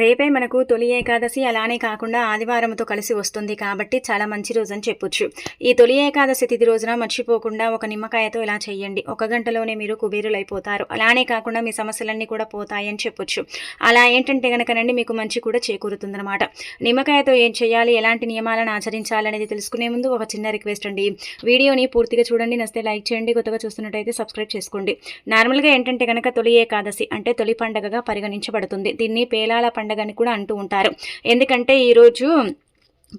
రేపే మనకు తొలి ఏకాదశి అలానే కాకుండా ఆదివారంతో కలిసి వస్తుంది కాబట్టి చాలా మంచి రోజు అని చెప్పొచ్చు. ఈ తొలి ఏకాదశి తిథి రోజున మర్చిపోకుండా ఒక నిమ్మకాయతో ఇలా చేయండి. ఒక గంటలోనే మీరు కుబేరులైపోతారు. అలానే కాకుండా మీ సమస్యలన్నీ కూడా పోతాయని చెప్పొచ్చు. అలా ఏంటంటే కనుకనండి మీకు మంచి కూడా చేకూరుతుందన్నమాట. నిమ్మకాయతో ఏం చేయాలి? ఎలాంటి నియమాలను ఆచరించాలనేది తెలుసుకునే ముందు ఒక చిన్న రిక్వెస్ట్ అండి. వీడియోని పూర్తిగా చూడండి. నస్తే లైక్ చేయండి. కొత్తగా చూస్తున్నట్టయితే సబ్స్క్రైబ్ చేసుకోండి. నార్మల్గా ఏంటంటే కనుక తొలి ఏకాదశి అంటే తొలి పండగగా పరిగణించబడుతుంది. దీన్ని పేలాల పండగ అని కూడా అంటూ ఉంటారు. ఎందుకంటే ఈరోజు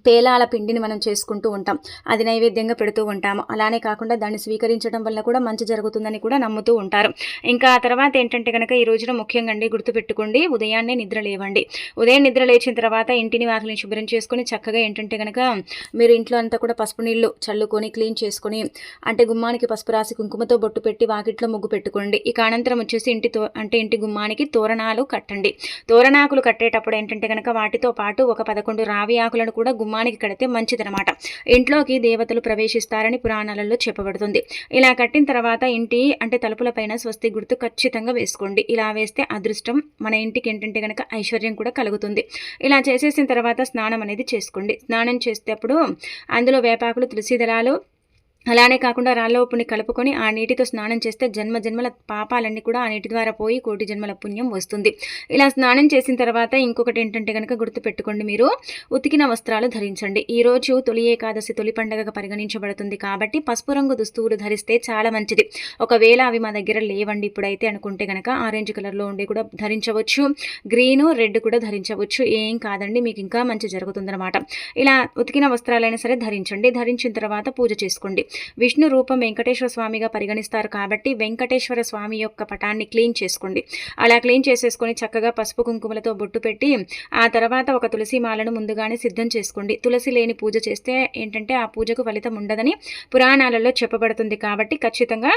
పేలాల పిండిని మనం చేసుకుంటూ ఉంటాం. అది నైవేద్యంగా పెడుతూ ఉంటాము. అలానే కాకుండా దాన్ని స్వీకరించడం వల్ల కూడా మంచి జరుగుతుందని కూడా నమ్ముతూ ఉంటారు. ఇంకా ఆ తర్వాత ఏంటంటే కనుక ఈ రోజున ముఖ్యంగా అండి గుర్తుపెట్టుకోండి ఉదయాన్నే నిద్ర లేవండి. ఉదయం నిద్ర లేచిన తర్వాత ఇంటిని వాకిలిని శుభ్రం చేసుకుని చక్కగా ఏంటంటే కనుక మీరు ఇంట్లో అంతా కూడా పసుపు నీళ్ళు చల్లుకొని క్లీన్ చేసుకొని అంటే గుమ్మానికి పసుపు రాసి కుంకుమతో బొట్టు పెట్టి వాకిట్లో ముగ్గు పెట్టుకోండి. ఇక అనంతరం వచ్చేసి ఇంటి తో అంటే ఇంటి గుమ్మానికి తోరణాలు కట్టండి. తోరణాకులు కట్టేటప్పుడు ఏంటంటే కనుక వాటితో పాటు ఒక పదకొండు రావి ఆకులను కూడా గుమ్మానికి కడితే మంచిదనమాట ఇంట్లోకి దేవతలు ప్రవేశిస్తారని పురాణాలలో చెప్పబడుతుంది. ఇలా కట్టిన తర్వాత ఇంటి అంటే తలుపులపైన స్వస్తి గుర్తు ఖచ్చితంగా వేసుకోండి. ఇలా వేస్తే అదృష్టం మన ఇంటికి ఏంటంటే కనుక ఐశ్వర్యం కూడా కలుగుతుంది. ఇలా చేసేసిన తర్వాత స్నానం అనేది చేసుకోండి. స్నానం చేసేటప్పుడు అందులో వేపాకులు తులసి దళాలు అలానే కాకుండా రాళ్ళ ఉప్పుని కలుపుకొని ఆ నీటితో స్నానం చేస్తే జన్మ జన్మల పాపాలన్నీ కూడా ఆ నీటి ద్వారా పోయి కోటి జన్మల పుణ్యం వస్తుంది. ఇలా స్నానం చేసిన తర్వాత ఇంకొకటి ఏంటంటే కనుక గుర్తుపెట్టుకోండి మీరు. ఉతికిన వస్త్రాలు ధరించండి. ఈ రోజు తొలి ఏకాదశి తొలి పండుగగా పరిగణించబడుతుంది కాబట్టి పసుపు రంగు దుస్తువులు ధరిస్తే చాలా మంచిది. ఒకవేళ అవి మా దగ్గర లేవండి ఇప్పుడైతే అనుకుంటే కనుక ఆరెంజ్ కలర్లో ఉండి కూడా ధరించవచ్చు. గ్రీన్ రెడ్ కూడా ధరించవచ్చు. ఏం కాదండి మీకు ఇంకా మంచి జరుగుతుందన్నమాట. ఇలా ఉతికిన వస్త్రాలైనా సరే ధరించండి. ధరించిన తర్వాత పూజ చేసుకోండి. విష్ణు రూపం వెంకటేశ్వర స్వామిగా పరిగణిస్తారు కాబట్టి వెంకటేశ్వర స్వామి యొక్క పటాన్ని క్లీన్ చేసుకోండి. అలా క్లీన్ చేసేసుకొని చక్కగా పసుపు కుంకుమలతో బొట్టు పెట్టి ఆ తర్వాత ఒక తులసి మాలను ముందుగానే సిద్ధం చేసుకోండి. తులసి లేని పూజ చేస్తే ఏంటంటే ఆ పూజకు ఫలితం ఉండదని పురాణాలలో చెప్పబడుతుంది కాబట్టి ఖచ్చితంగా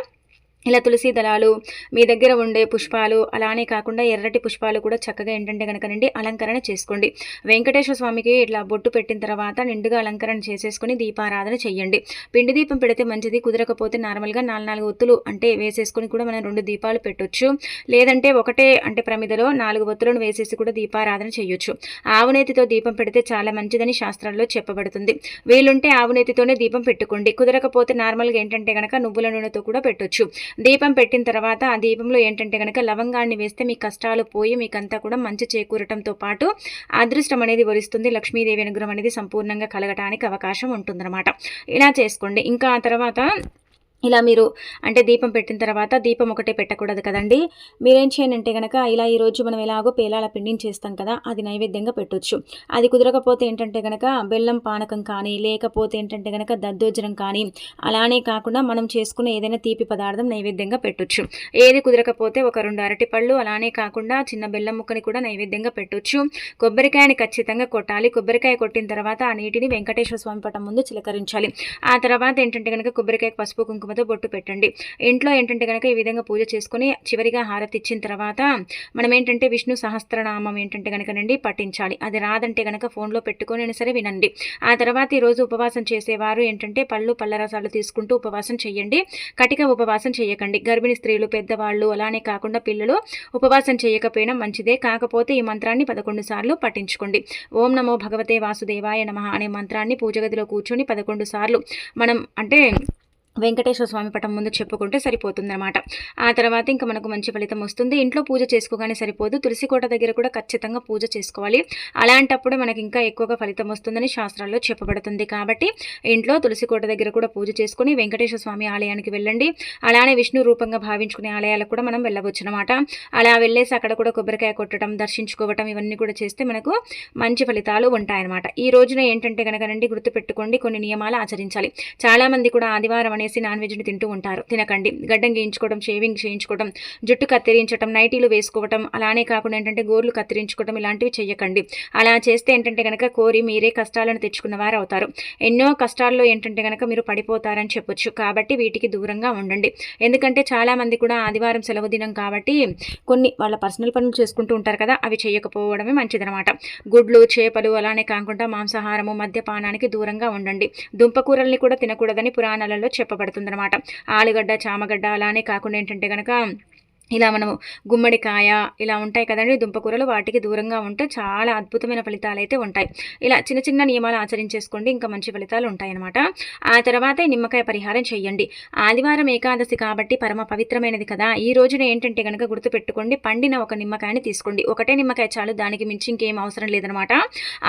ఇలా తులసి దళాలు మీ దగ్గర ఉండే పుష్పాలు అలానే కాకుండా ఎర్రటి పుష్పాలు కూడా చక్కగా ఏంటంటే కనుకనండి అలంకరణ చేసుకోండి. వెంకటేశ్వర స్వామికి ఇట్లా బొట్టు పెట్టిన తర్వాత నిండుగా అలంకరణ చేసేసుకొని దీపారాధన చేయండి పిండి దీపం పెడితే మంచిది కుదరకపోతే నార్మల్గా నాలుగు నాలుగు ఒత్తులు అంటే వేసేసుకొని కూడా మనం రెండు దీపాలు పెట్టొచ్చు. లేదంటే ఒకటే అంటే ప్రమిదలో నాలుగు ఒత్తులను వేసేసి కూడా దీపారాధన చేయొచ్చు ఆవునేతితో దీపం పెడితే చాలా మంచిదని శాస్త్రాల్లో చెప్పబడుతుంది. వీలుంటే ఆవునేతితోనే దీపం పెట్టుకోండి. కుదరకపోతే నార్మల్గా ఏంటంటే కనుక నువ్వుల నూనెతో కూడా పెట్టొచ్చు. దీపం పెట్టిన తర్వాత ఆ దీపంలో ఏంటంటే కనుక లవంగాన్ని వేస్తే మీ కష్టాలు పోయి మీకంతా కూడా మంచి చేకూరటంతో పాటు అదృష్టం అనేది వరిస్తుంది. లక్ష్మీదేవి అనుగ్రహం అనేది సంపూర్ణంగా కలగటానికి అవకాశం ఉంటుందన్నమాట. ఇలా చేసుకోండి. ఇంకా ఆ తర్వాత ఇలా మీరు అంటే దీపం పెట్టిన తర్వాత దీపం ఒకటే పెట్టకూడదు కదండి. మీరేం చేయనంటే కనుక ఇలా ఈరోజు మనం ఎలాగో పేలాల పిండిని చేస్తాం కదా అది నైవేద్యంగా పెట్టొచ్చు. అది కుదరకపోతే ఏంటంటే కనుక బెల్లం పానకం కానీ లేకపోతే ఏంటంటే కనుక దద్దోజనం కానీ అలానే కాకుండా మనం చేసుకునే ఏదైనా తీపి పదార్థం నైవేద్యంగా పెట్టొచ్చు. ఏది కుదరకపోతే ఒక రెండు అరటి పళ్ళు అలానే కాకుండా చిన్న బెల్లం ముక్కని కూడా నైవేద్యంగా పెట్టొచ్చు. కొబ్బరికాయని ఖచ్చితంగా కొట్టాలి. కొబ్బరికాయ కొట్టిన తర్వాత ఆ నీటిని వెంకటేశ్వర స్వామి పటం ముందు చిలకరించాలి. ఆ తర్వాత ఏంటంటే కనుక కొబ్బరికాయ పసుపు కుంకుమ కుంకుమతో బొట్టు పెట్టండి. ఇంట్లో ఏంటంటే కనుక ఈ విధంగా పూజ చేసుకుని చివరిగా హారతి ఇచ్చిన తర్వాత మనం ఏంటంటే విష్ణు సహస్రనామం ఏంటంటే కనుకనండి పఠించాలి. అది రాదంటే కనుక ఫోన్లో పెట్టుకొని సరే వినండి. ఆ తర్వాత ఈరోజు ఉపవాసం చేసేవారు ఏంటంటే పళ్ళు పళ్ళరసాలు తీసుకుంటూ ఉపవాసం చేయండి. కటిక ఉపవాసం చేయకండి. గర్భిణీ స్త్రీలు పెద్దవాళ్ళు అలానే కాకుండా పిల్లలు ఉపవాసం చేయకపోయినా మంచిదే. కాకపోతే ఈ మంత్రాన్ని పదకొండు సార్లు పఠించుకోండి. ఓం నమో భగవతే వాసుదేవాయ నమ అనే మంత్రాన్ని పూజగదిలో కూర్చొని పదకొండు సార్లు మనం అంటే వెంకటేశ్వర స్వామి పటం ముందు చెప్పుకుంటే సరిపోతుందన్నమాట. ఆ తర్వాత ఇంకా మనకు మంచి ఫలితం వస్తుంది. ఇంట్లో పూజ చేసుకోగానే సరిపోదు. తులసి కోట దగ్గర కూడా ఖచ్చితంగా పూజ చేసుకోవాలి. అలాంటప్పుడు మనకి ఇంకా ఎక్కువగా ఫలితం వస్తుందని శాస్త్రాల్లో చెప్పబడుతుంది కాబట్టి ఇంట్లో తులసి కోట దగ్గర కూడా పూజ చేసుకుని వెంకటేశ్వర స్వామి ఆలయానికి వెళ్ళండి. అలానే విష్ణు రూపంగా భావించుకునే ఆలయాలకు కూడా మనం వెళ్ళవచ్చు అనమాట అలా వెళ్ళేసి అక్కడ కూడా కొబ్బరికాయ కొట్టడం దర్శించుకోవటం ఇవన్నీ కూడా చేస్తే మనకు మంచి ఫలితాలు ఉంటాయన్నమాట. ఈ రోజున ఏంటంటే కనుక గుర్తుపెట్టుకోండి కొన్ని నియమాలు ఆచరించాలి. చాలామంది కూడా ఆదివారం అనే నాన్ వెజ్ని తింటూ ఉంటారు. తినకండి. గడ్డం గీయించుకోవడం షేవింగ్ చేయించుకోవడం జుట్టు కత్తిరించడం నైటీలు వేసుకోవడం అలానే కాకుండా ఏంటంటే గోర్లు కత్తిరించుకోవడం ఇలాంటివి చేయకండి అలా చేస్తే ఏంటంటే కనుక కోరి మీరే కష్టాలను తెచ్చుకున్న వారు అవుతారు ఎన్నో కష్టాల్లో ఏంటంటే కనుక మీరు పడిపోతారని చెప్పొచ్చు. కాబట్టి వీటికి దూరంగా ఉండండి. ఎందుకంటే చాలామంది కూడా ఆదివారం సెలవు దినం కాబట్టి కొన్ని వాళ్ళ పర్సనల్ పనులు చేసుకుంటూ ఉంటారు కదా అవి చేయకపోవడమే మంచిదనమాట. గుడ్లు చేపలు అలానే కాకుండా మాంసాహారము మద్యపానానికి దూరంగా ఉండండి. దుంపకూరల్ని కూడా తినకూడదని పురాణాలలో చెప్ప చెప్పబడుతుందన్నమాట ఆలుగడ్డ చామగడ్డ అలానే కాకుండా ఏంటంటే కనుక ఇలా మనము గుమ్మడికాయ ఇలా ఉంటాయి కదండి దుంపకూరలు వాటికి దూరంగా ఉంటే చాలా అద్భుతమైన ఫలితాలు అయితే ఉంటాయి. ఇలా చిన్న చిన్న నియమాలు ఆచరించేసుకోండి ఇంకా మంచి ఫలితాలు ఉంటాయన్నమాట. ఆ తర్వాత నిమ్మకాయ పరిహారం చేయండి. ఆదివారం ఏకాదశి కాబట్టి పరమ పవిత్రమైనది కదా. ఈ రోజున ఏంటంటే కనుక గుర్తుపెట్టుకోండి పండిన ఒక నిమ్మకాయని తీసుకోండి. ఒకటే నిమ్మకాయ చాలు దానికి మించి ఇంకేం అవసరం లేదనమాట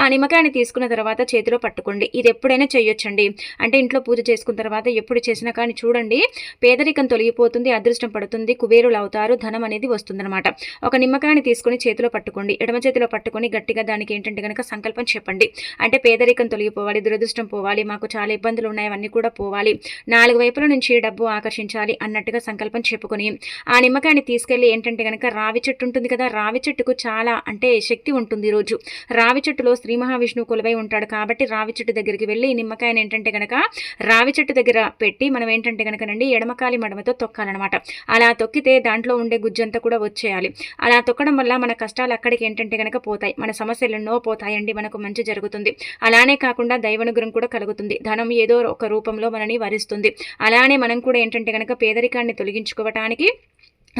ఆ నిమ్మకాయని తీసుకున్న తర్వాత చేతిలో పట్టుకోండి. ఇది ఎప్పుడైనా చేయొచ్చండి. అంటే ఇంట్లో పూజ చేసుకున్న తర్వాత ఎప్పుడు చేసినా కానీ చూడండి పేదరికం తొలగిపోతుంది అదృష్టం పడుతుంది కుబేరులు అవుతారు. వారు ధనం అనేది వస్తుందన్నమాట. ఒక నిమ్మకాయని తీసుకుని చేతిలో పట్టుకోండి. ఎడమ చేతిలో పట్టుకొని గట్టిగా దానికి ఏంటంటే కనుక సంకల్పం చెప్పండి. అంటే పేదరికం తొలగిపోవాలి దురదృష్టం పోవాలి మాకు చాలా ఇబ్బందులు ఉన్నాయి అవన్నీ కూడా పోవాలి. నాలుగు వైపుల నుంచి డబ్బు ఆకర్షించాలి అన్నట్టుగా సంకల్పం చెప్పుకొని ఆ నిమ్మకాయని తీసుకెళ్ళి ఏంటంటే కనుక రావి చెట్టు ఉంటుంది కదా రావి చెట్టుకు చాలా అంటే శక్తి ఉంటుంది రోజు. రావి చెట్టులో శ్రీ మహావిష్ణువు కొలువై ఉంటాడు కాబట్టి రావి చెట్టు దగ్గరికి వెళ్ళి ఈ నిమ్మకాయని ఏంటంటే కనుక రావి చెట్టు దగ్గర పెట్టి మనం ఏంటంటే కనుకనండి ఎడమకాలి మడమతో తొక్కాలన్నమాట. అలా తొక్కితే దాంట్లో ఉండే గుజ్జంతా కూడా వచ్చేయాలి. అలా తొక్కడం వల్ల మన కష్టాలు అక్కడికి ఏంటంటే కనుక పోతాయి. మన సమస్యలు ఎన్నో పోతాయండి మనకు మంచి జరుగుతుంది. అలానే కాకుండా దైవనుగ్రహం కూడా కలుగుతుంది. ధనం ఏదో ఒక రూపంలో మనని వరిస్తుంది. అలానే మనం కూడా ఏంటంటే కనుక పేదరికాన్ని తొలగించుకోవటానికి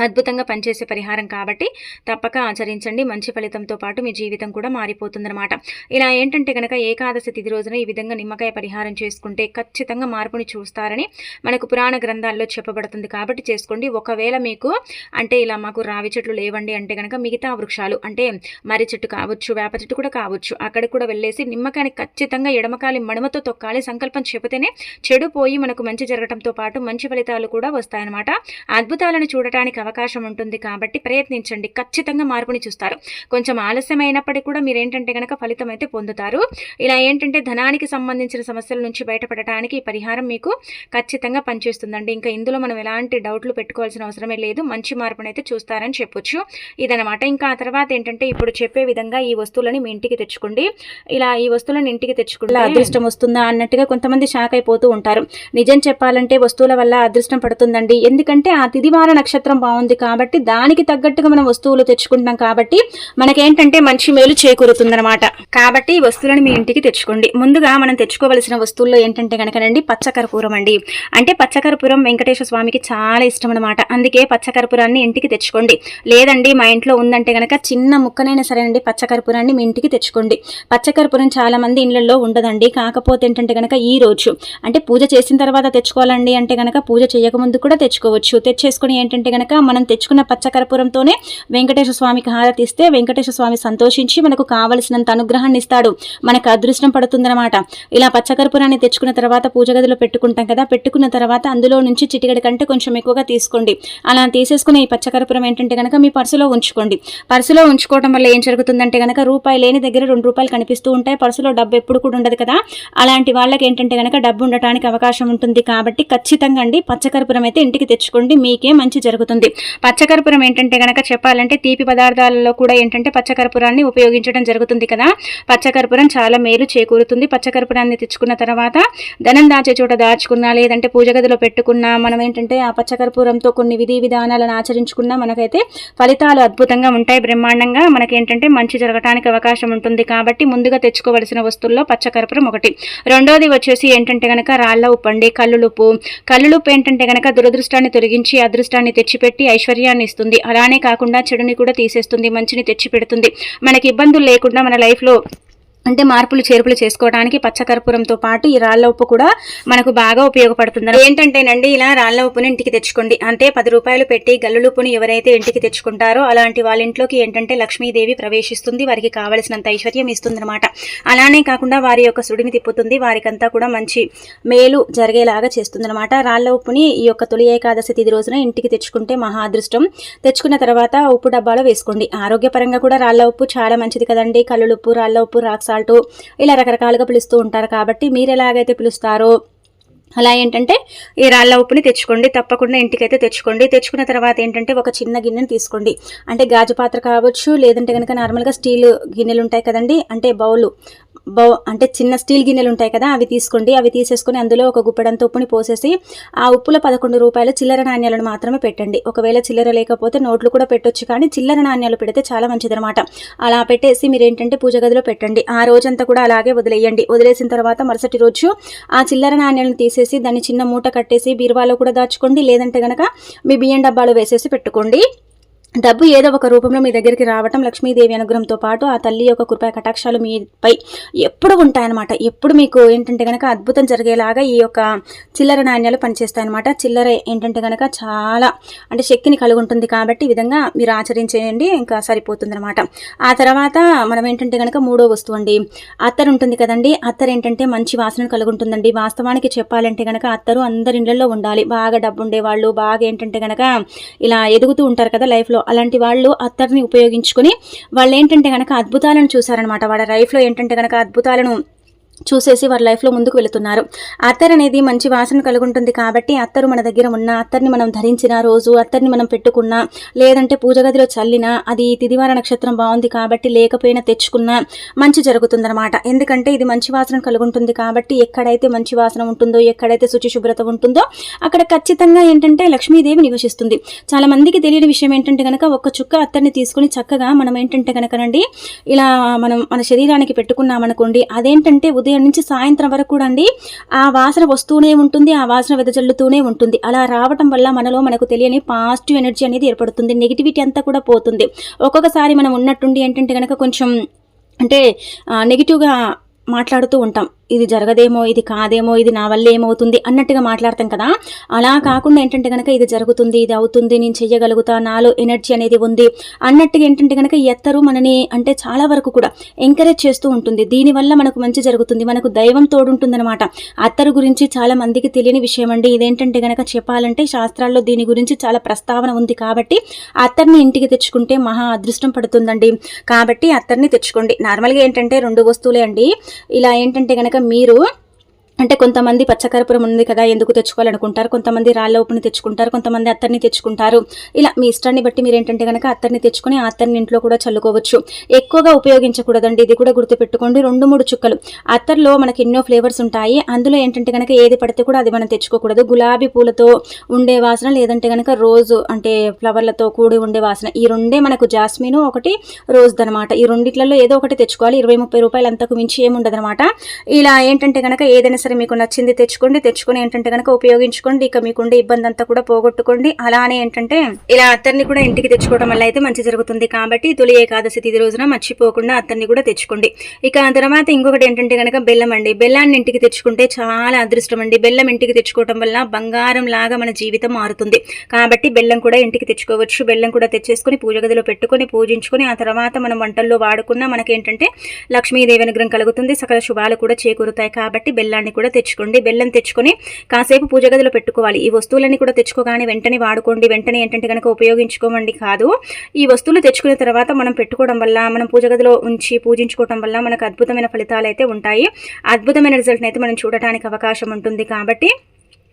అద్భుతంగా పనిచేసే పరిహారం కాబట్టి తప్పక ఆచరించండి. మంచి ఫలితంతో పాటు మీ జీవితం కూడా మారిపోతుందన్నమాట. ఇలా ఏంటంటే కనుక ఏకాదశి తిథి రోజున ఈ విధంగా నిమ్మకాయ పరిహారం చేసుకుంటే ఖచ్చితంగా మార్పుని చూస్తారని మనకు పురాణ గ్రంథాల్లో చెప్పబడుతుంది కాబట్టి చేసుకోండి. ఒకవేళ మీకు అంటే ఇలా మాకు రావి చెట్లు లేవండి అంటే కనుక మిగతా వృక్షాలు అంటే మర్రి చెట్టు కావచ్చు వేప చెట్టు కూడా కావచ్చు అక్కడికి కూడా వెళ్ళేసి నిమ్మకాయని ఖచ్చితంగా ఎడమకాలి మడమతో తొక్కాలి సంకల్పం చెబితేనే చెడు పోయి మనకు మంచి జరగడంతో పాటు మంచి ఫలితాలు కూడా వస్తాయన్నమాట. అద్భుతాలను చూడటానికి అవకాశం ఉంటుంది కాబట్టి ప్రయత్నించండి. ఖచ్చితంగా మార్పుని చూస్తారు. కొంచెం ఆలస్యమైనప్పటికీ కూడా మీరు ఏంటంటే కనుక ఫలితం అయితే పొందుతారు. ఇలా ఏంటంటే ధనానికి సంబంధించిన సమస్యల నుంచి బయటపడటానికి ఈ పరిహారం మీకు ఖచ్చితంగా పనిచేస్తుందండి. ఇంకా ఇందులో మనం ఎలాంటి డౌట్లు పెట్టుకోవాల్సిన అవసరమే లేదు. మంచి మార్పును అయితే చూస్తారని చెప్పొచ్చు. ఇదనమాట ఇంకా ఆ తర్వాత ఏంటంటే ఇప్పుడు చెప్పే విధంగా ఈ వస్తువులని మీ ఇంటికి తెచ్చుకోండి. ఇలా ఈ వస్తువులను ఇంటికి తెచ్చుకుంటే అదృష్టం వస్తుందా అన్నట్టుగా కొంతమంది షాక్ అయిపోతూ ఉంటారు. నిజం చెప్పాలంటే వస్తువుల వల్ల అదృష్టం పడుతుందండి. ఎందుకంటే ఆ తిదివార నక్షత్రం బాగుంది కాబట్టి దానికి తగ్గట్టుగా మనం వస్తువులు తెచ్చుకుంటున్నాం కాబట్టి మనకేంటంటే మంచి మేలు చేకూరుతుందనమాట కాబట్టి ఈ వస్తువులను మీ ఇంటికి తెచ్చుకోండి. ముందుగా మనం తెచ్చుకోవలసిన వస్తువుల్లో ఏంటంటే కనుకనండి పచ్చకర్పూరం అండి. అంటే పచ్చకర్పూరం వెంకటేశ్వర స్వామికి చాలా ఇష్టం అనమాట అందుకే పచ్చకర్పూరాన్ని ఇంటికి తెచ్చుకోండి. లేదండి మా ఇంట్లో ఉందంటే కనుక చిన్న ముక్కనైనా సరేనండి పచ్చకర్పూరాన్ని మీ ఇంటికి తెచ్చుకోండి. పచ్చకర్పూరం చాలా మంది ఇళ్ళలో ఉండదండి. కాకపోతే ఏంటంటే కనుక ఈ రోజు అంటే పూజ చేసిన తర్వాత తెచ్చుకోవాలండి అంటే కనుక పూజ చేయకముందు కూడా తెచ్చుకోవచ్చు. తెచ్చేసుకొని ఏంటంటే కనుక మనం తెచ్చుకున్న పచ్చకర్పూరంతోనే వెంకటేశ్వర స్వామికి హారతి ఇస్తే వెంకటేశ్వర స్వామి సంతోషించి మనకు కావలసినంత అనుగ్రహాన్ని ఇస్తాడు. మనకు అదృష్టం పడుతుందన్నమాట. ఇలా పచ్చకర్పూరాన్ని తెచ్చుకున్న తర్వాత పూజ గదిలో పెట్టుకుంటాం కదా పెట్టుకున్న తర్వాత అందులో నుంచి చిటికడి కంటే కొంచెం ఎక్కువగా తీసుకోండి. అలా తీసేసుకునే ఈ పచ్చకర్పూరం ఏంటంటే కనుక మీ పర్సులో ఉంచుకోండి. పర్సులో ఉంచుకోవడం వల్ల ఏం జరుగుతుందంటే కనుక రూపాయి లేని దగ్గర రెండు రూపాయలు కనిపిస్తూ ఉంటాయి. పర్సులో డబ్బు ఎప్పుడు కూడా ఉండదు కదా. అలాంటి వాళ్ళకి ఏంటంటే కనుక డబ్బు ఉండటానికి అవకాశం ఉంటుంది కాబట్టి ఖచ్చితంగా అండి పచ్చకర్పూరం అయితే ఇంటికి తెచ్చుకోండి. మీకే మంచి జరుగుతుంది. పచ్చకర్పూరం ఏంటంటే కనుక చెప్పాలంటే తీపి పదార్థాలలో కూడా ఏంటంటే పచ్చకర్పూరాన్ని ఉపయోగించడం జరుగుతుంది కదా. పచ్చకర్పూరం చాలా మేలు చేకూరుతుంది. పచ్చకర్పూరాన్ని తెచ్చుకున్న తర్వాత ధనం దాచే చోట దాచుకున్నా లేదంటే పూజ గదిలో పెట్టుకున్నా మనం ఏంటంటే ఆ పచ్చకర్పూరంతో కొన్ని విధి విధానాలను ఆచరించుకున్నా మనకైతే ఫలితాలు అద్భుతంగా ఉంటాయి. బ్రహ్మాండంగా మనకేంటంటే మంచి జరగటానికి అవకాశం ఉంటుంది. కాబట్టి ముందుగా తెచ్చుకోవలసిన వస్తువుల్లో పచ్చకర్పూరం ఒకటి. రెండోది వచ్చేసి ఏంటంటే కనుక రాళ్ళ ఉప్పు అండి. కల్లులుప్పు. కల్లులుప్పు ఏంటంటే కనుక దురదృష్టాన్ని తొలగించి అదృష్టాన్ని తెచ్చిపెట్టి ఐశ్వర్యాన్ని ఇస్తుంది. అలానే కాకుండా చెడుని కూడా తీసేస్తుంది మంచిని తెచ్చి పెడుతుంది మనకి ఇబ్బందులు లేకుండా మన లైఫ్లో అంటే మార్పులు చేర్పులు చేసుకోవడానికి పచ్చకర్పూరంతో పాటు ఈ రాళ్ళ ఉప్పు కూడా మనకు బాగా ఉపయోగపడుతుంది. ఏంటంటేనండి ఇలా రాళ్ళ ఉప్పుని ఇంటికి తెచ్చుకోండి. అంటే పది రూపాయలు పెట్టి గల్లులుప్పుని ఎవరైతే ఇంటికి తెచ్చుకుంటారో అలాంటి వాళ్ళ ఇంట్లోకి ఏంటంటే లక్ష్మీదేవి ప్రవేశిస్తుంది. వారికి కావలసినంత ఐశ్వర్యం ఇస్తుందన్నమాట. అలానే కాకుండా వారి యొక్క సుడిని తిప్పుతుంది. వారికంతా కూడా మంచి మేలు జరిగేలాగా చేస్తుందన్నమాట. రాళ్ళ ఉప్పుని ఈ యొక్క తొలి ఏకాదశి తిది రోజున ఇంటికి తెచ్చుకుంటే మహా అదృష్టం. తెచ్చుకున్న తర్వాత ఉప్పు డబ్బాలో వేసుకోండి. ఆరోగ్యపరంగా కూడా రాళ్ళ ఉప్పు చాలా మంచిది కదండి. కల్లులుప్పు రాళ్ళ ఉప్పు రాక్సా సాల్ట్ ఇలా రకరకాలుగా పిలుస్తూ ఉంటారు. కాబట్టి మీరు ఎలాగైతే పిలుస్తారో అలా ఏంటంటే ఈ రాళ్ళ ఉప్పుని తెచ్చుకోండి. తప్పకుండా ఇంటికైతే తెచ్చుకోండి. తెచ్చుకున్న తర్వాత ఏంటంటే ఒక చిన్న గిన్నెని తీసుకోండి. అంటే గాజు పాత్ర కావచ్చు లేదంటే కనుక నార్మల్గా స్టీల్ గిన్నెలు ఉంటాయి కదండి. అంటే బౌలు. బౌ అంటే చిన్న స్టీల్ గిన్నెలు ఉంటాయి కదా అవి తీసుకోండి. అవి తీసేసుకొని అందులో ఒక గుప్పెడంత ఉప్పుని పోసేసి ఆ ఉప్పులో పదకొండు రూపాయల చిల్లర నాణ్యాలను మాత్రమే పెట్టండి. ఒకవేళ చిల్లర లేకపోతే నోట్లు కూడా పెట్టొచ్చు కానీ చిల్లర నాణ్యాలు పెడితే చాలా మంచిదనమాట అలా పెట్టేసి మీరు ఏంటంటే పూజ గదిలో పెట్టండి. ఆ రోజంతా కూడా అలాగే వదిలేయండి. వదిలేసిన తర్వాత మరుసటి రోజు ఆ చిల్లర నాణ్యాలను తీసేసి దాన్ని చిన్న మూట కట్టేసి బీరువాలో కూడా దాచుకోండి. లేదంటే గనక మీ బియ్యం డబ్బాలో వేసేసి పెట్టుకోండి. డబ్బు ఏదో ఒక రూపంలో మీ దగ్గరికి రావటం లక్ష్మీదేవి అనుగ్రహంతో పాటు ఆ తల్లి యొక్క కృపా కటాక్షాలు మీపై ఎప్పుడు ఉంటాయన్నమాట. ఎప్పుడు మీకు ఏంటంటే కనుక అద్భుతం జరిగేలాగా ఈ యొక్క చిల్లర నాణ్యాలు పనిచేస్తాయన్నమాట. చిల్లర ఏంటంటే కనుక చాలా అంటే శక్తిని కలిగి ఉంటుంది కాబట్టి ఈ విధంగా మీరు ఆచరించేయండి ఇంకా సరిపోతుంది అనమాట ఆ తర్వాత మనం ఏంటంటే కనుక మూడో వస్తువు అండి. అత్తరు ఉంటుంది కదండి అత్తరు ఏంటంటే మంచి వాసన కలిగి ఉంటుందండి వాస్తవానికి చెప్పాలంటే కనుక అత్తరు అందరి ఇళ్ళలో ఉండాలి. బాగా డబ్బు ఉండేవాళ్ళు బాగా ఏంటంటే కనుక ఇలా ఎదుగుతూ ఉంటారు కదా లైఫ్లో అలాంటి వాళ్ళు అత్తర్ని ఉపయోగించుకొని వాళ్ళు ఏంటంటే కనుక అద్భుతాలను చూసారనమాట వాళ్ళ లైఫ్లో ఏంటంటే కనుక అద్భుతాలను చూసేసి వారి లైఫ్లో ముందుకు వెళుతున్నారు. అత్తర్ అనేది మంచి వాసన కలిగి ఉంటుంది కాబట్టి అత్తరు మన దగ్గర ఉన్న అత్తర్ని మనం ధరించిన రోజు అత్తర్ని మనం పెట్టుకున్నా లేదంటే పూజ గదిలో చల్లినా అది తిదివార నక్షత్రం బాగుంది కాబట్టి లేకపోయినా తెచ్చుకున్నా మంచి జరుగుతుందన్నమాట. ఎందుకంటే ఇది మంచి వాసన కలుగుంటుంది కాబట్టి ఎక్కడైతే మంచి వాసన ఉంటుందో ఎక్కడైతే శుచి శుభ్రత ఉంటుందో అక్కడ ఖచ్చితంగా ఏంటంటే లక్ష్మీదేవి నివసిస్తుంది. చాలా మందికి తెలియని విషయం ఏంటంటే కనుక ఒక చుక్క అత్తర్ని తీసుకుని చక్కగా మనం ఏంటంటే కనుకనండి ఇలా మనం మన శరీరానికి పెట్టుకున్నామనుకోండి అదేంటంటే ఉదయం నుంచి సాయంత్రం వరకు కూడా అండి ఆ వాసన వస్తూనే ఉంటుంది ఆ వాసన వెదజల్లుతూనే ఉంటుంది. అలా రావటం వల్ల మనలో మనకు తెలియని పాజిటివ్ ఎనర్జీ అనేది ఏర్పడుతుంది నెగిటివిటీ అంతా కూడా పోతుంది. ఒక్కొక్కసారి మనం ఉన్నట్టుండి ఏంటంటే కనుక కొంచెం అంటే నెగిటివ్గా మాట్లాడుతూ ఉంటాం. ఇది జరగదేమో ఇది కాదేమో ఇది నా వల్ల ఏమవుతుంది అన్నట్టుగా మాట్లాడతాం కదా. అలా కాకుండా ఏంటంటే కనుక ఇది జరుగుతుంది ఇది అవుతుంది నేను చెయ్యగలుగుతా నాలో ఎనర్జీ అనేది ఉంది అన్నట్టుగా ఏంటంటే కనుక ఎత్తరు మనని అంటే చాలా వరకు కూడా ఎంకరేజ్ చేస్తూ ఉంటుంది. దీనివల్ల మనకు మంచి జరుగుతుంది మనకు దైవం తోడుంటుందన్నమాట. అత్తరు గురించి చాలా మందికి తెలియని విషయం అండి. ఇదేంటంటే కనుక చెప్పాలంటే శాస్త్రాల్లో దీని గురించి చాలా ప్రస్తావన ఉంది కాబట్టి అత్తర్ని ఇంటికి తెచ్చుకుంటే మహా అదృష్టం పడుతుందండి. కాబట్టి అత్తర్ని తెచ్చుకోండి. నార్మల్గా ఏంటంటే రెండు వస్తువులే అండి. ఇలా ఏంటంటే కనుక మీరు అంటే కొంతమంది పచ్చకర్పూరం ఉంది కదా ఎందుకు తెచ్చుకోవాలనుకుంటారు? కొంతమంది రాళ్ళ ఉప్పుని తెచ్చుకుంటారు కొంతమంది అత్తర్ని తెచ్చుకుంటారు. ఇలా మీ ఇష్టాన్ని బట్టి మీరు ఏంటంటే కనుక అత్తర్ని తెచ్చుకొని అత్తర్ని ఇంట్లో కూడా చల్లుకోవచ్చు. ఎక్కువగా ఉపయోగించకూడదండి ఇది కూడా గుర్తుపెట్టుకోండి. రెండు మూడు చుక్కలు. అత్తర్లో మనకి ఎన్నో ఫ్లేవర్స్ ఉంటాయి. అందులో ఏంటంటే కనుక ఏది పడితే కూడా అది మనం తెచ్చుకోకూడదు. గులాబీ పూలతో ఉండే వాసన లేదంటే కనుక రోజు అంటే ఫ్లవర్లతో కూడి ఉండే వాసన ఈ రెండే మనకు జాస్మిన్ ఒకటి రోజ్ అనమాట ఈ రెండిట్లలో ఏదో ఒకటి తెచ్చుకోవాలి. ఇరవై ముప్పై రూపాయలు అంతకు మించి ఏముండదనమాట. ఇలా ఏంటంటే కనుక ఏదైనా సరే మీకు నచ్చింది తెచ్చుకోండి. తెచ్చుకొని ఏంటంటే కనుక ఉపయోగించుకోండి. ఇక మీకుండే ఇబ్బంది అంతా కూడా పోగొట్టుకోండి. అలానే ఏంటంటే ఇలా అత్తర్ని కూడా ఇంటికి తెచ్చుకోవడం వల్ల అయితే మంచి జరుగుతుంది. కాబట్టి తొలి ఏకాదశి తిది రోజున మర్చిపోకుండా అత్తర్ని కూడా తెచ్చుకోండి. ఇక తర్వాత ఇంకొకటి ఏంటంటే కనుక బెల్లం అండి. బెల్లాన్ని ఇంటికి తెచ్చుకుంటే చాలా అదృష్టం అండి. బెల్లం ఇంటికి తెచ్చుకోవడం వల్ల బంగారం లాగా మన జీవితం మారుతుంది. కాబట్టి బెల్లం కూడా ఇంటికి తెచ్చుకోవచ్చు. బెల్లం కూడా తెచ్చేసుకొని పూజ గదిలో పెట్టుకొని పూజించుకొని ఆ తర్వాత మనం వంటల్లో వాడుకున్న మనకేంటంటే లక్ష్మీదేవి అనుగ్రహం కలుగుతుంది. సకల శుభాలు కూడా చేకూరుతాయి. కాబట్టి బెల్లాన్ని కూడా తెచ్చుకోండి. బెల్లం తెచ్చుకొని కాసేపు పూజ గదిలో పెట్టుకోవాలి. ఈ వస్తువులన్నీ కూడా తెచ్చుకోగానే వెంటనే వాడుకోండి. వెంటనే ఏంటంటే కనుక ఉపయోగించుకోమండి కాదు. ఈ వస్తువులు తెచ్చుకున్న తర్వాత మనం పెట్టుకోవడం వల్ల మనం పూజ గదిలో ఉంచి పూజించుకోవడం వల్ల మనకు అద్భుతమైన ఫలితాలు అయితే ఉంటాయి. అద్భుతమైన రిజల్ట్ని అయితే మనం చూడటానికి అవకాశం ఉంటుంది కాబట్టి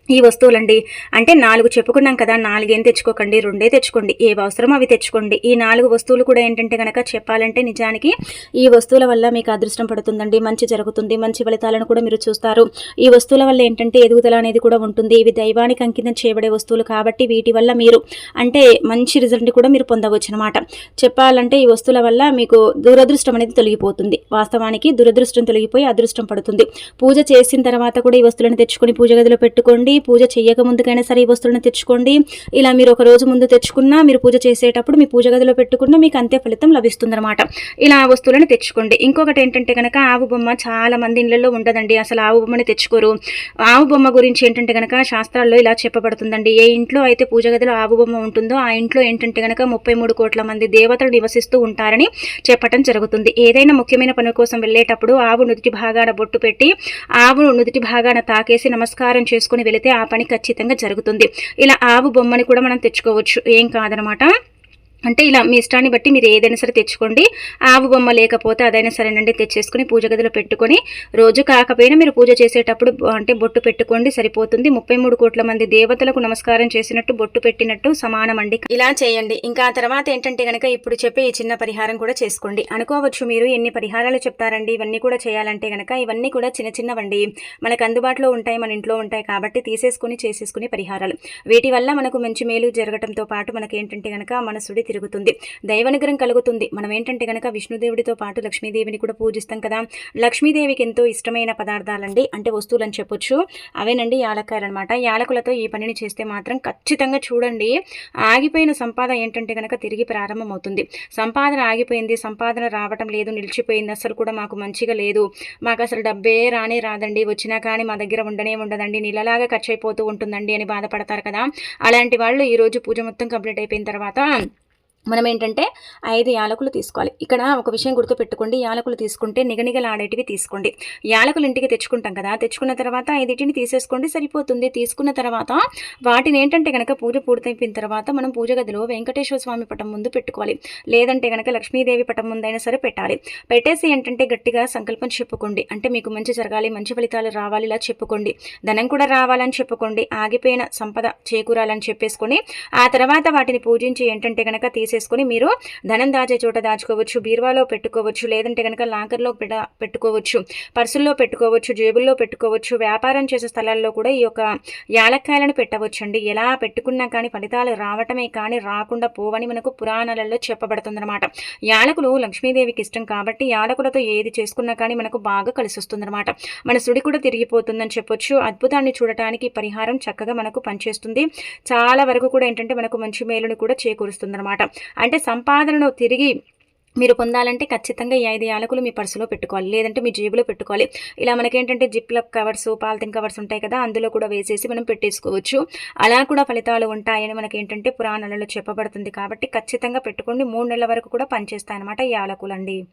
ఈ వస్తువులండి. అంటే నాలుగు చెప్పుకున్నాం కదా నాలుగేం తెచ్చుకోకండి రెండే తెచ్చుకోండి ఏ అవసరం అవి తెచ్చుకోండి. ఈ నాలుగు వస్తువులు కూడా ఏంటంటే కనుక చెప్పాలంటే నిజానికి ఈ వస్తువుల వల్ల మీకు అదృష్టం పడుతుందండి మంచి జరుగుతుంది మంచి ఫలితాలను కూడా మీరు చూస్తారు. ఈ వస్తువుల వల్ల ఏంటంటే ఎదుగుదల అనేది కూడా ఉంటుంది. ఇవి దైవానికి అంకితం చేయబడే వస్తువులు కాబట్టి వీటి వల్ల మీరు అంటే మంచి రిజల్ట్ కూడా మీరు పొందవచ్చు అనమాట చెప్పాలంటే ఈ వస్తువుల వల్ల మీకు దురదృష్టం అనేది తొలగిపోతుంది. వాస్తవానికి దురదృష్టం తొలగిపోయి అదృష్టం పడుతుంది. పూజ చేసిన తర్వాత కూడా ఈ వస్తువులను తెచ్చుకొని పూజ గదిలో పెట్టుకోండి. పూజ చేయక ముందుకైనా సరే ఈ వస్తువులను తెచ్చుకోండి. ఇలా మీరు ఒక రోజు ముందు తెచ్చుకున్నా మీరు పూజ చేసేటప్పుడు మీ పూజ గదిలో పెట్టుకున్నా మీకు అంతే ఫలితం లభిస్తుందన్నమాట. ఇలా వస్తువులను తెచ్చుకోండి. ఇంకొకటి ఏంటంటే కనుక ఆవు బొమ్మ చాలా మంది ఇళ్ళలో ఉండదండి. అసలు ఆవు బొమ్మని తెచ్చుకోరు. ఆవు బొమ్మ గురించి ఏంటంటే కనుక శాస్త్రాల్లో ఇలా చెప్పబడుతుందండి. ఏ ఇంట్లో అయితే పూజ గదిలో ఆవు బొమ్మ ఉంటుందో ఆ ఇంట్లో ఏంటంటే కనుక ముప్పై మూడు కోట్ల మంది దేవతలు నివసిస్తూ ఉంటారని చెప్పటం జరుగుతుంది. ఏదైనా ముఖ్యమైన పని కోసం వెళ్ళేటప్పుడు ఆవు నుదుటి భాగాన బొట్టు పెట్టి ఆవు నుదుటి భాగాన తాకేసి నమస్కారం చేసుకుని వెళితే అయితే ఆ పని ఖచ్చితంగా జరుగుతుంది. ఇలా ఆవు బొమ్మని కూడా మనం తెచ్చుకోవచ్చు. ఏం కాదనమాట? అంటే ఇలా మీ ఇష్టాన్ని బట్టి మీరు ఏదైనా సరే తెచ్చుకోండి. ఆవు బొమ్మ లేకపోతే అదైనా సరేనండి తెచ్చేసుకుని పూజ గదిలో పెట్టుకొని రోజు కాకపోయినా మీరు పూజ చేసేటప్పుడు అంటే బొట్టు పెట్టుకోండి సరిపోతుంది. ముప్పై మూడు కోట్ల మంది దేవతలకు నమస్కారం చేసినట్టు బొట్టు పెట్టినట్టు సమానం అండి. ఇలా చేయండి. ఇంకా తర్వాత ఏంటంటే కనుక ఇప్పుడు చెప్పే ఈ చిన్న పరిహారం కూడా చేసుకోండి. అనుకోవచ్చు మీరు ఎన్ని పరిహారాలు చెప్తారండి? ఇవన్నీ కూడా చేయాలంటే కనుక ఇవన్నీ కూడా చిన్న చిన్నవండి. మనకు అందుబాటులో ఉంటాయి మన ఇంట్లో ఉంటాయి కాబట్టి తీసేసుకుని చేసేసుకునే పరిహారాలు. వీటి వల్ల మనకు మంచి మేలు జరగటంతో పాటు మనకేంటంటే కనుక మనసుడి తిరుగుతుంది. దైవనుగ్రహం కలుగుతుంది. మనం ఏంటంటే కనుక విష్ణుదేవుడితో పాటు లక్ష్మీదేవిని కూడా పూజిస్తాం కదా. లక్ష్మీదేవికి ఎంతో ఇష్టమైన పదార్థాలండి అంటే వస్తువులు అని చెప్పొచ్చు. అవేనండి యాలక్కాయలు అనమాట యాలకులతో ఈ పనిని చేస్తే మాత్రం ఖచ్చితంగా చూడండి ఆగిపోయిన సంపాదన ఏంటంటే కనుక తిరిగి ప్రారంభమవుతుంది. సంపాదన ఆగిపోయింది సంపాదన రావటం లేదు నిలిచిపోయింది అసలు కూడా మాకు మంచిగా లేదు. మాకు అసలు డబ్బే రానే రాదండి. వచ్చినా కానీ మా దగ్గర ఉండనే ఉండదండి. నీళ్ళలాగా ఖర్చు అయిపోతూ ఉంటుందండి అని బాధపడతారు కదా. అలాంటి వాళ్ళు ఈరోజు పూజ మొత్తం కంప్లీట్ అయిపోయిన తర్వాత మనం ఏంటంటే ఐదు యాలకులు తీసుకోవాలి. ఇక్కడ ఒక విషయం గుర్తుపెట్టుకోండి. యాలకులు తీసుకుంటే నిగనిగలాడేటివి తీసుకోండి. యాలకులు ఇంటికి తెచ్చుకుంటాం కదా తెచ్చుకున్న తర్వాత ఐదింటిని తీసేసుకోండి సరిపోతుంది. తీసుకున్న తర్వాత వాటిని ఏంటంటే కనుక పూజ పూర్తయిపోయిన తర్వాత మనం పూజ గదిలో వెంకటేశ్వర స్వామి పటం ముందు పెట్టుకోవాలి. లేదంటే కనుక లక్ష్మీదేవి పటం ముందైనా సరే పెట్టాలి. పెట్టేసి ఏంటంటే గట్టిగా సంకల్పం చెప్పుకోండి. అంటే మీకు మంచి జరగాలి మంచి ఫలితాలు రావాలి ఇలా చెప్పుకోండి. ధనం కూడా రావాలని చెప్పుకోండి. ఆగిపోయిన సంపద చేకూరాలని చెప్పేసుకొని ఆ తర్వాత వాటిని పూజించి ఏంటంటే కనుక తీసి చేసేసుకొని మీరు ధనం దాచే చోట దాచుకోవచ్చు బీరువాలో పెట్టుకోవచ్చు లేదంటే కనుక లాకర్లో పెట్టుకోవచ్చు పర్సుల్లో పెట్టుకోవచ్చు జేబుల్లో పెట్టుకోవచ్చు వ్యాపారం చేసే స్థలాల్లో కూడా ఈ యొక్క యాలక్కాయలను పెట్టవచ్చు అండి ఎలా పెట్టుకున్నా కానీ ఫలితాలు రావటమే కానీ రాకుండా పోవని మనకు పురాణాలలో చెప్పబడుతుందన్నమాట. యాలకులు లక్ష్మీదేవికి ఇష్టం కాబట్టి యాలకులతో ఏది చేసుకున్నా కానీ మనకు బాగా కలిసి వస్తుందన్నమాట మన సుడి కూడా తిరిగిపోతుందని చెప్పొచ్చు. అద్భుతాన్ని చూడటానికి పరిహారం చక్కగా మనకు పనిచేస్తుంది. చాలా వరకు కూడా ఏంటంటే మనకు మంచి మేలుని కూడా చేకూరుస్తుందన్నమాట. అంటే సంపాదనను తిరిగి మీరు పొందాలంటే ఖచ్చితంగా ఈ ఐదు యాలకులు మీ పర్సులో పెట్టుకోవాలి. లేదంటే మీ జేబులో పెట్టుకోవాలి. ఇలా మనకేంటంటే జిప్లప్ కవర్స్ పాలిథిన్ కవర్స్ ఉంటాయి కదా అందులో కూడా వేసేసి మనం పెట్టేసుకోవచ్చు. అలా కూడా ఫలితాలు ఉంటాయని మనకేంటంటే పురాణాలలో చెప్పబడుతుంది కాబట్టి ఖచ్చితంగా పెట్టుకోండి. మూడు నెలల వరకు కూడా పనిచేస్తాయి అనమాట ఈ యాలకులండి.